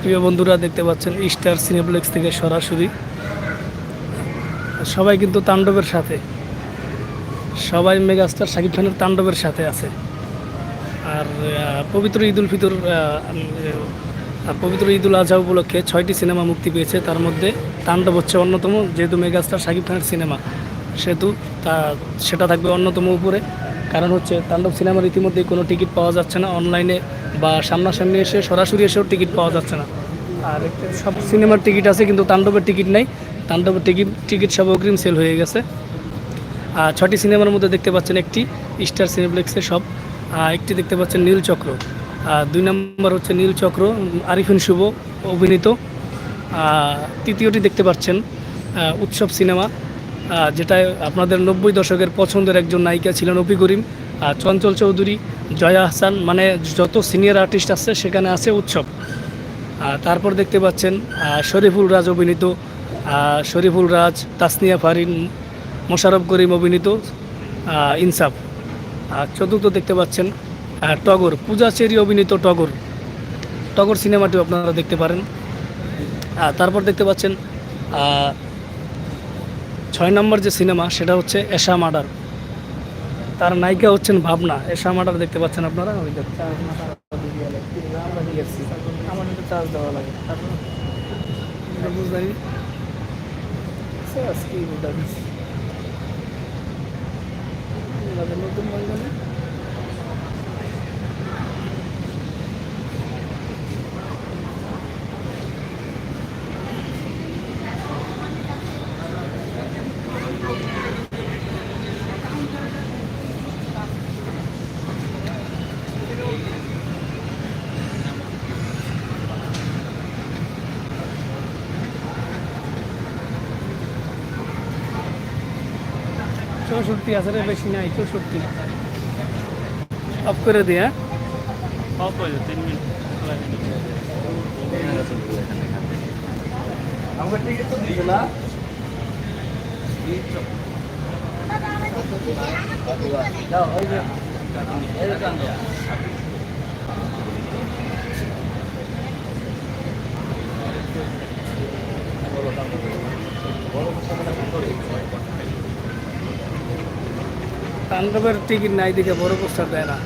প্রিয় বন্ধুরা, দেখতে পাচ্ছেন স্টার সিনেপ্লেক্স থেকে সরাসরি। সবাই কিন্তু তাণ্ডবের সাথে। সবাই মেগাস্টার শাকিব খানের তাণ্ডবের সাথে আছে। আর পবিত্র ঈদুল ফিতর পবিত্র ঈদুল আজহা উপলক্ষে ছয়টি সিনেমা মুক্তি পেয়েছে। তার মধ্যে তাণ্ডব হচ্ছে অন্যতম, যেহেতু মেগাস্টার শাকিব খানের সিনেমা, সেহেতু তা, সেটা থাকবে অন্যতম উপরে। কারণ হচ্ছে তাণ্ডব সিনেমার ইতিমধ্যেই কোনো টিকিট পাওয়া যাচ্ছে না অনলাইনে বা সামনাসামনি এসে সরাসরি এসেও টিকিট পাওয়া যাচ্ছে না। আর সব সিনেমার টিকিট আছে কিন্তু তাণ্ডবের টিকিট নেই। তাণ্ডবের টিকিট টিকিট সব অগ্রিম সেল হয়ে গেছে। আর ছটি সিনেমার মধ্যে দেখতে পাচ্ছেন একটি, স্টার সিনেপ্লেক্সে সব। একটি দেখতে পাচ্ছেন নীলচক্র আর দুই নম্বর হচ্ছে নীলচক্র আরিফিন শুভ অভিনীত। তৃতীয়টি দেখতে পাচ্ছেন উৎসব সিনেমা। যেটা আপনাদের নব্বই দশকের পছন্দের একজন নায়িকা ছিলেন অপি করিম, আর চঞ্চল চৌধুরী, জয়া হাসান মানে যত সিনিয়র আর্টিস্ট আছে সেখানে আছে উৎসব। তারপর দেখতে পাচ্ছেন শরীফুল রাজ অভিনীত শরীফুল রাজ, তাসনিয়া ফারিন মোশারফ করিম অভিনীত ইনসাফ। আর চতুর্থ দেখতে পাচ্ছেন টগর, পূজা চেরি অভিনীত টগর। টগর সিনেমাটিও আপনারা দেখতে পারেন। তারপর দেখতে পাচ্ছেন ছয় নম্বর যে সিনেমা, সেটা হচ্ছে এশা মার্ডার। তার নায়িকা হচ্ছেন ভাবনা। এশা মার্ডার দেখতে পাচ্ছেন আপনারা? ওই যে চৌষট্টি আছে রে বেশি নাই চৌষট্টি অফ করে দিয়ে হ্যাঁ অফ হয়ে যাবে তিন মিনিট আমাকে টিকিট তো দিবে না যাও ওই যে এই যে টান দাও। তাণ্ডবের টিকিট নাই দিকে বড় পোস্টার দেয় না।